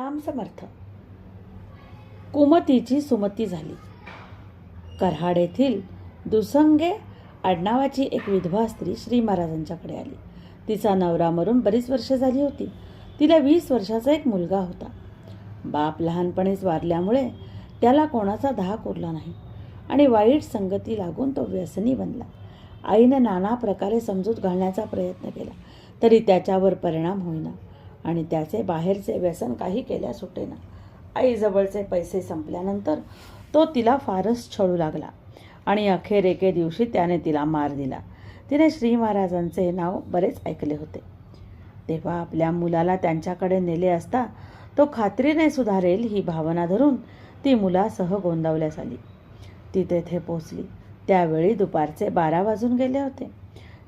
राम समर्थ. कुमतीची सुमती झाली. कराड येथील दुसंगे आडनावाची एक विधवा स्त्री श्री महाराजांच्याकडे आली. तिचा नवरा मरून बरीच वर्ष झाली होती. तिला वीस वर्षाचा एक मुलगा होता. बाप लहानपणीच वारल्यामुळे त्याला कोणाचा धाक उरला नाही आणि वाईट संगती लागून तो व्यसनी बनला. आईने नाना प्रकारे समजूत घालण्याचा प्रयत्न केला तरी त्याच्यावर परिणाम होईना. आणि त्याचे बाहेरचे व्यसन काही केल्या सुटेना आईजवळचे पैसे संपल्यानंतर तो तिला फारच छळू लागला आणि अखेर एके दिवशी त्याने तिला मार दिला. तिने श्री महाराजांचे नाव बरेच ऐकले होते. तेव्हा आपल्या मुलाला त्यांच्याकडे नेले असता तो खात्रीने सुधारेल ही भावना धरून ती मुलासह गोंदावल्यास आली. ती तेथे पोचली. त्यावेळी दुपारचे बारा वाजून गेले होते.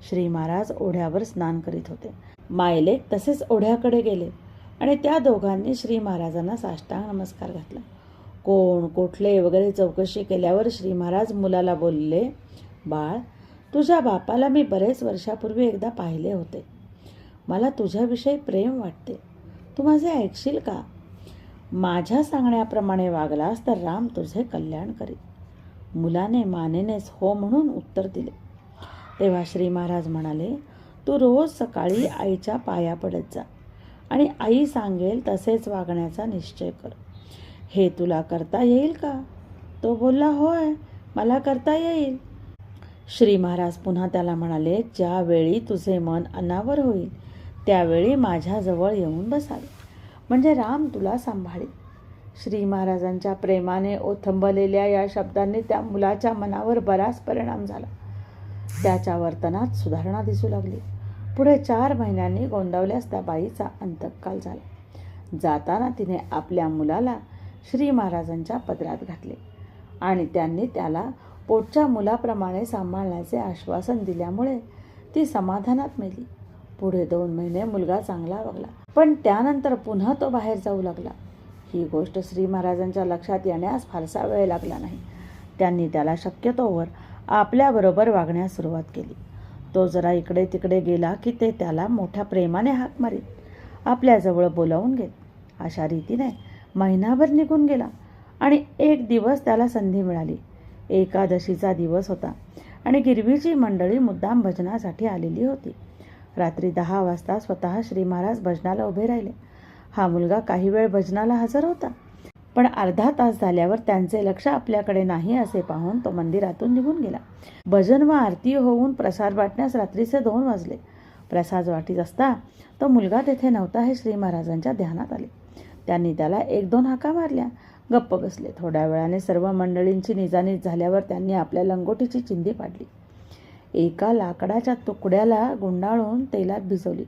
श्री महाराज ओढ्यावर स्नान करीत होते. मायलेक तसेच ओढ्याकडे गेले आणि त्या दोघांनी श्री महाराजांना साष्टांग नमस्कार घातला. कोण कुठले वगैरे चौकशी केल्यावर श्री महाराज मुलाला बोलले बाळ तुझ्या बापाला मी बरेच वर्षापूर्वी एकदा पाहिले होते. मला तुझ्याविषयी प्रेम वाटते. तू माझे ऐकशील का? माझ्या सांगण्याप्रमाणे वागलास तर राम तुझे कल्याण करीत मुलाने मानेनेच हो म्हणून उत्तर दिले. तेव्हा श्री महाराज म्हणाले तू रोज सकाळी आईच्या पाया पडत जा. आणि आई सांगेल तसेच वागण्याचा निश्चय कर. हे तुला करता येईल का? तो बोलला होय मला करता येईल. श्री महाराज पुन्हा त्याला म्हणाले ज्यावेळी तुझे मन अनावर होईल त्यावेळी माझ्याजवळ येऊन बसावे. म्हणजे राम तुला सांभाळेल. श्री महाराजांच्या प्रेमाने ओथंबलेल्या या शब्दांनी त्या मुलाच्या मनावर बराच परिणाम झाला. त्याच्या वर्तनात सुधारणा दिसू लागली. पुढे चार महिन्यांनी गोंदावल्यास त्या बाईचा अंतकाल झाला. जाताना तिने आपल्या मुलाला श्री महाराजांच्या पदरात घातले आणि त्यांनी त्याला पोटच्या मुलाप्रमाणे सांभाळण्याचे आश्वासन दिल्यामुळे ती समाधानात मेली. पुढे दोन महिने मुलगा चांगला वागला पण त्यानंतर पुन्हा तो बाहेर जाऊ लागला. ही गोष्ट श्री महाराजांच्या लक्षात येण्यास फारसा वेळ लागला नाही. त्यांनी त्याला शक्यतोवर आपल्याबरोबर वागण्यास सुरुवात केली. तो जरा इकडे तिकडे गेला की ते त्याला मोठ्या प्रेमाने हाक मारीत आपल्याजवळ बोलावून घेत. अशा रीतीने महिनाभर निघून गेला आणि एक दिवस त्याला संधी मिळाली. एकादशीचा दिवस होता आणि गिरवीची मंडळी मुद्दाम भजनासाठी आलेली होती. रात्री दहा वाजता स्वतः श्री महाराज भजनाला उभे राहिले. हा मुलगा काही वेळ भजनाला हजर होता. पण अर्धा तास झाल्यावर त्यांचे लक्ष आपल्याकडे नाही असे पाहून तो मंदिरातून निघून गेला. भजन व आरती होऊन प्रसाद वाटण्यास रात्रीचे दोन वाजले. प्रसाद वाटीत असता तो मुलगा तेथे नव्हता हे श्री महाराजांच्या ध्यानात आले. त्यांनी त्याला एक दोन हाका मारल्या. गप्प बसले. थोड्या वेळाने सर्व मंडळींची निजानीज झाल्यावर त्यांनी आपल्या लंगोटीची चिंधी पाडली. एका लाकडाच्या तुकड्याला गुंडाळून तेलात भिजवली.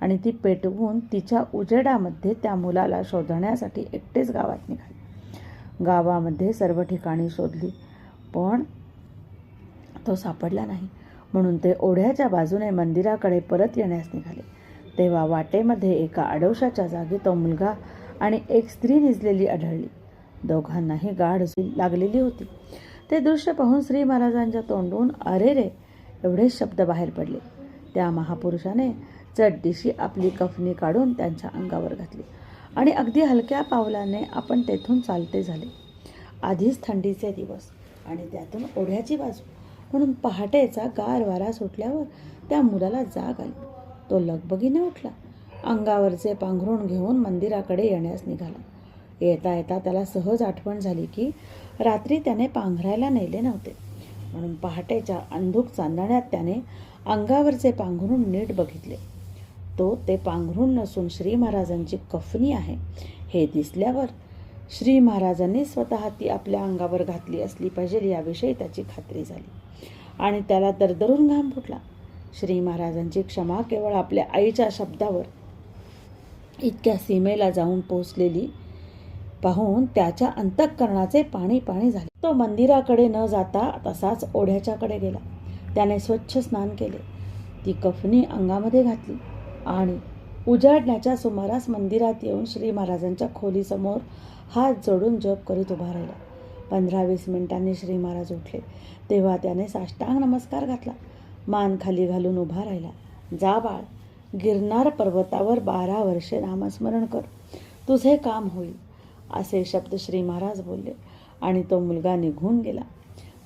आणि ती पेटवून तिच्या उजेडामध्ये त्या मुलाला शोधण्यासाठी एकटेच गावात निघाले. गावामध्ये सर्व ठिकाणी शोधली पण तो सापडला नाही. म्हणून ते ओढ्याच्या बाजूने मंदिराकडे परत येण्यास निघाले. तेव्हा वाटेमध्ये एका आडवशाच्या जागी तो मुलगा आणि एक स्त्री निजलेली आढळली. दोघांनाही गाढ लागलेली होती. ते दृश्य पाहून श्री महाराजांच्या तोंडून अरे रे एवढे शब्द बाहेर पडले. त्या महापुरुषाने चटदिशी आपली कफनी काढून त्यांच्या अंगावर घातली. आणि अगदी हलक्या पावलाने आपण तेथून चालते झाले. आधीच थंडीचे दिवस आणि त्यातून ओढ्याची बाजू. म्हणून पहाटेचा गार वारा सुटल्यावर त्या मुलाला जाग आली. तो लगबगीने उठला. अंगावरचे पांघरून घेऊन मंदिराकडे येण्यास निघाला. येता येता त्याला सहज आठवण झाली की रात्री त्याने पांघरायला नेले नव्हते. म्हणून पहाटेच्या अंधुक चांदण्यात त्याने अंगावरचे पांघरून नीट बघितले. तो ते पांघरुण नसून श्री महाराजांची कफनी आहे. हे दिसल्यावर श्री महाराजांनी स्वतः ती आपल्या अंगावर घातली असली पाहिजे याविषयी त्याची खात्री झाली. आणि त्याला दरदरून घाम फुटला. श्री महाराजांची क्षमा केवळ आपल्या आईच्या शब्दावर इतक्या सीमेला जाऊन पोचलेली पाहून त्याच्या अंतःकरणाचे पाणी पाणी झाले. तो मंदिराकडे न जाता तसाच ओढ्याच्याकडे गेला. त्याने स्वच्छ स्नान केले. ती कफनी अंगामध्ये घातली. आणि उजाडण्याच्या सुमारास मंदिरात येऊन श्री महाराजांच्या खोलीसमोर हात जोडून जप करीत उभा राहिला. पंधरा वीस मिनिटांनी श्री महाराज उठले. तेव्हा त्याने साष्टांग नमस्कार घातला. मान खाली घालून उभा राहिला. जा बाळ गिरनार पर्वतावर बारा वर्षे नामस्मरण कर. तुझे काम होईल असे शब्द श्री महाराज बोलले आणि तो मुलगा निघून गेला.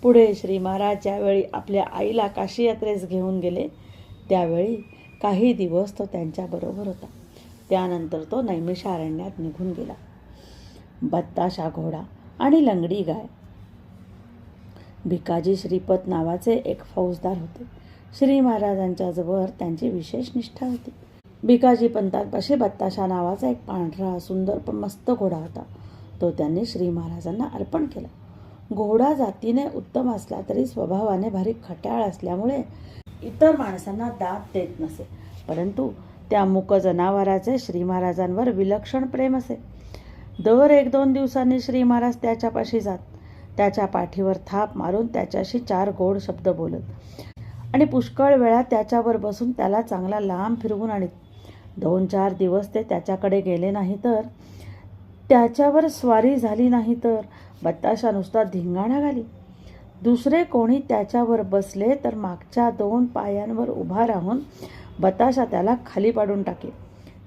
पुढे श्री महाराज ज्यावेळी आपल्या आईला काशी यात्रेस घेऊन गेले त्यावेळी काही दिवस तो त्यांच्याबरोबर होता. त्यानंतर तो नैमिषारण्यात निघून गेला. बत्ताशा घोडा आणि लंगडी गाय. भिकाजी श्रीपत नावाचे एक फौजदार होते. श्री महाराजांच्या जवळ त्यांची विशेष निष्ठा होती. भिकाजी पंतांपाशी बत्ताशा नावाचा एक पांढरा सुंदर पण मस्त घोडा होता. तो त्यांनी श्री महाराजांना अर्पण केला. घोडा जातीने उत्तम असला तरी स्वभावाने भारी खट्याळ असल्यामुळे इतर माणसांना दाद देत नसे. परंतु त्या मुक जनावराचे श्री महाराजांवर विलक्षण प्रेम असे. दर एक दोन दिवसांनी श्री महाराज त्याच्यापाशी जात. त्याच्या पाठीवर थाप मारून त्याच्याशी चार गोड शब्द बोलत. आणि पुष्कळ वेळा त्याच्यावर बसून त्याला चांगला लांब फिरवून आणीत. दोन चार दिवस ते त्याच्याकडे गेले नाही तर त्याच्यावर स्वारी झाली नाही तर बत्ताशा नुसता धिंगाणा घाली. दुसरे कोणी त्याच्यावर बसले तर मागच्या दोन पायांवर उभा राहून बताशा त्याला खाली पाडून टाके.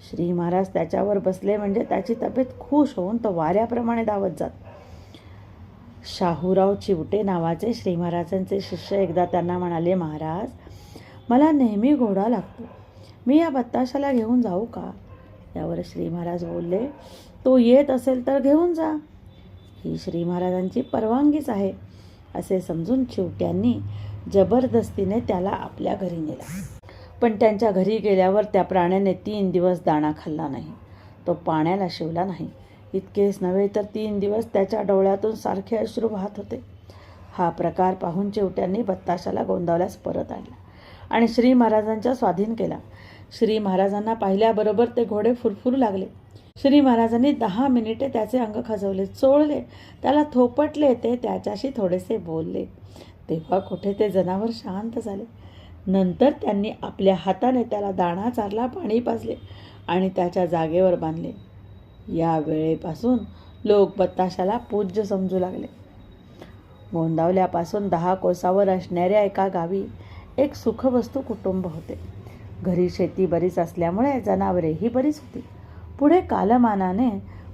श्री महाराज त्याच्यावर बसले म्हणजे त्याची तब्येत खुश होऊन तो वाऱ्याप्रमाणे धावत जात. शाहूराव चिवटे नावाचे श्री महाराजांचे शिष्य एकदा त्यांना म्हणाले महाराज मला नेहमी घोडा लागतो. मी या बत्ताशाला घेऊन जाऊ का? यावर श्री महाराज बोलले तो येत असेल तर घेऊन जा. ही श्री महाराजांची परवानगीच आहे. असे समजून चिवट्यांनी जबरदस्तीने त्याला आपल्या घरी नेला. पण त्यांच्या घरी गेल्यावर त्या प्राण्याने तीन दिवस दाणा खाल्ला नाही. तो पाण्याला शिवला नाही. इतकेच नव्हे तर तीन दिवस त्याच्या डोळ्यातून सारखे अश्रू वाहत होते. हा प्रकार पाहून चिवट्यांनी बत्ताशाला गोंदावल्यास परत आणला आणि श्री महाराजांच्या स्वाधीन केला. श्री महाराजांना पाहिल्याबरोबर ते घोडे फुरफुरू लागले. श्री महाराजांनी दहा मिनिटे त्याचे अंग खजवले चोळले त्याला थोपटले ते त्याच्याशी थोडेसे बोलले. तेव्हा कुठे ते जनावर शांत झाले. नंतर त्यांनी आपल्या हाताने त्याला दाणा चारला पाणी पाजले आणि त्याच्या जागेवर बांधले. या वेळेपासून लोक बत्ताशाला पूज्य समजू लागले. गोंदावल्यापासून दहा कोसावर असणाऱ्या एका गावी एक सुखवस्तू कुटुंब होते. घरी शेती बरीच असल्यामुळे जनावरेही बरीच होती. पुढे कालमानाने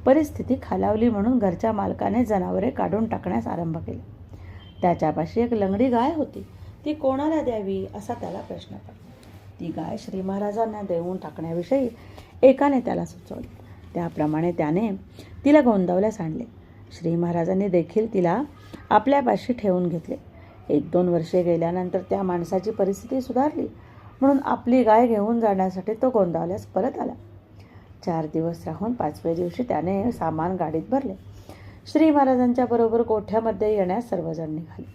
परिस्थिती खालावली म्हणून घरच्या मालकाने जनावरे काढून टाकण्यास आरंभ केला. त्याच्यापाशी एक लंगडी गाय होती. ती कोणाला द्यावी असा त्याला प्रश्न पडला. ती गाय श्री महाराजांना देऊन टाकण्याविषयी एकाने त्याला सुचवले. त्याप्रमाणे त्याने तिला गोंदावल्यास आणले. श्री महाराजांनी देखील तिला आपल्यापाशी ठेवून घेतले. एक दोन वर्षे गेल्यानंतर त्या माणसाची परिस्थिती सुधारली म्हणून आपली गाय घेऊन जाण्यासाठी तो गोंदावल्यास परत आला. चार दिवस राहून पाचव्या दिवशी त्याने सामान गाडीत भरले. श्री महाराजांच्या बरोबर गोठ्यामध्ये येण्यास सर्वजण निघाले.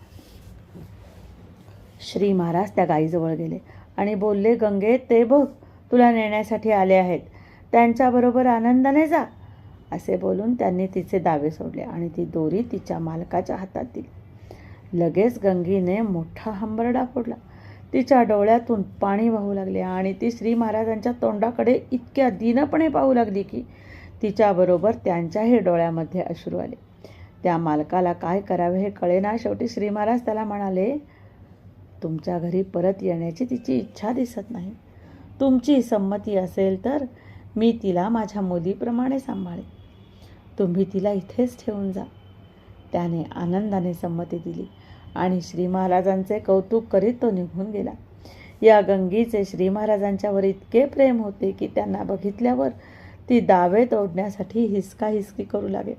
श्री महाराज त्या गाईजवळ गेले आणि बोलले गंगे ते बघ तुला नेण्यासाठी आले आहेत. त्यांच्याबरोबर आनंदाने जा. असे बोलून त्यांनी तिचे दावे सोडले आणि ती दोरी तिच्या मालकाच्या हातात दिली. लगेच गंगीने मोठा हंबरडा फोडला. तिच्या डोळ्यातून पाणी वाहू लागले आणि ती श्री महाराजांच्या तोंडाकडे इतक्या दीनपणे पाहू लागली की तिच्याबरोबर त्यांच्याही डोळ्यामध्ये अश्रू आले. त्या मालकाला काय करावे हे कळेना शेवटी श्री महाराज त्याला म्हणाले तुमच्या घरी परत येण्याची तिची इच्छा दिसत नाही. तुमची संमती असेल तर मी तिला माझ्या मुलीप्रमाणे सांभाळे तुम्ही तिला इथेच ठेवून जा. त्याने आनंदाने संमती दिली. आणि श्री महाराजांचे कौतुक करीत तो निघून गेला. या गंगीचे श्री महाराजांच्यावर इतके प्रेम होते की त्यांना बघितल्यावर ती दावे तोडण्यासाठी हिसका हिसकी करू लागे.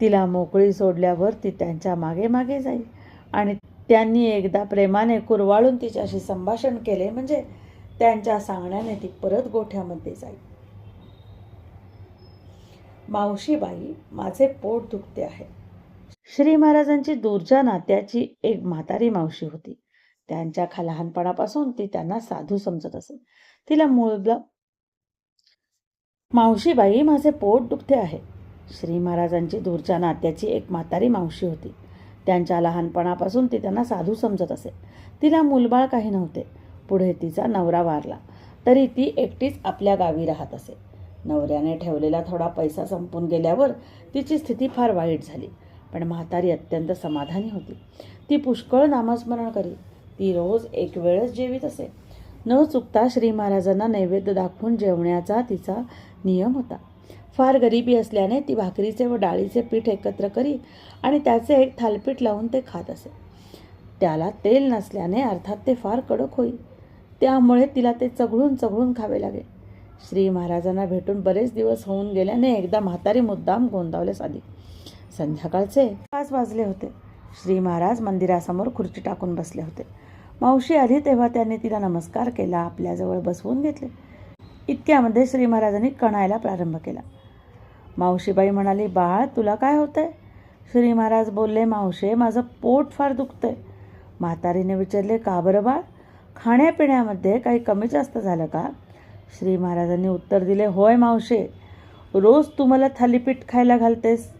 तिला मोकळी सोडल्यावर ती त्यांच्या मागे मागे जाईल आणि त्यांनी एकदा प्रेमाने कुरवाळून तिच्याशी संभाषण केले म्हणजे त्यांच्या सांगण्याने ती परत गोठ्यामध्ये जाईल मावशीबाई माझे पोट दुखते आहे. श्री महाराजांची दूरच्या नात्याची एक म्हातारी मावशी होती. त्यांच्या खा लहानपणापासून ती त्यांना साधू समजत असे. तिला मूळ मावशीबाई माझे पोट दुखते आहे. श्री महाराजांची दूरच्या नात्याची एक म्हातारी मावशी होती. त्यांच्या लहानपणापासून ती त्यांना साधू समजत असे. तिला मूलबाळ काही नव्हते. पुढे तिचा नवरा वारला. तरी ती एकटीच आपल्या गावी राहत असे. नवऱ्याने ठेवलेला थोडा पैसा संपून गेल्यावर तिची स्थिती फार वाईट झाली. पण म्हातारी अत्यंत समाधानी होती. ती पुष्कळ नामस्मरण करी ती रोज एक वेळच जेवीत असे. न चुकता श्री महाराजांना नैवेद्य दाखवून जेवण्याचा तिचा नियम होता. फार गरिबी असल्याने ती भाकरीचे व डाळीचे पीठ एकत्र करी आणि त्याचे एक थालपीठ लावून ते खात असे. त्याला तेल नसल्याने अर्थात ते फार कडक होई. त्यामुळे तिला ते चघळून चघळून खावे लागे. श्री महाराजांना भेटून बरेच दिवस होऊन गेल्याने एकदा म्हातारी मुद्दाम गोंदावल्यास आली. संध्याकाळचे पाच वाजले होते. श्री महाराज मंदिरासमोर खुर्ची टाकून बसले होते. मावशी आली तेव्हा त्यांनी तिला नमस्कार केला आपल्याजवळ बसवून घेतले. इतक्यामध्ये श्री महाराजांनी कणायला प्रारंभ केला. मावशीबाई म्हणाली बाळ तुला काय होतंय? श्री महाराज बोलले मावशे माझं पोट फार दुखतंय. म्हातारीने विचारले का बरं बाळ? खाण्यापिण्यामध्ये काही कमी जास्त झालं का? श्री महाराजांनी उत्तर दिले होय मावशे रोज तू मला थालीपीठ खायला घालतेस.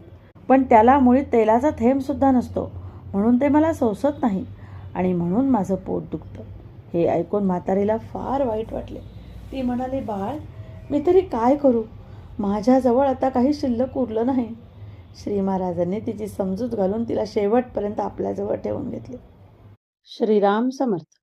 पण त्याला मुळी तेलाचा थेंबसुद्धा नसतो. म्हणून ते मला सोसत नाही. आणि म्हणून माझं पोट दुखतं. हे ऐकून म्हातारीला फार वाईट वाटले. ती म्हणाली बाळ मी तरी काय करू? माझ्याजवळ आता काही शिल्लक उरलं नाही. श्री महाराजांनी तिची समजूत घालून तिला शेवटपर्यंत आपल्याजवळ ठेवून घेतले. श्रीराम समर्थ.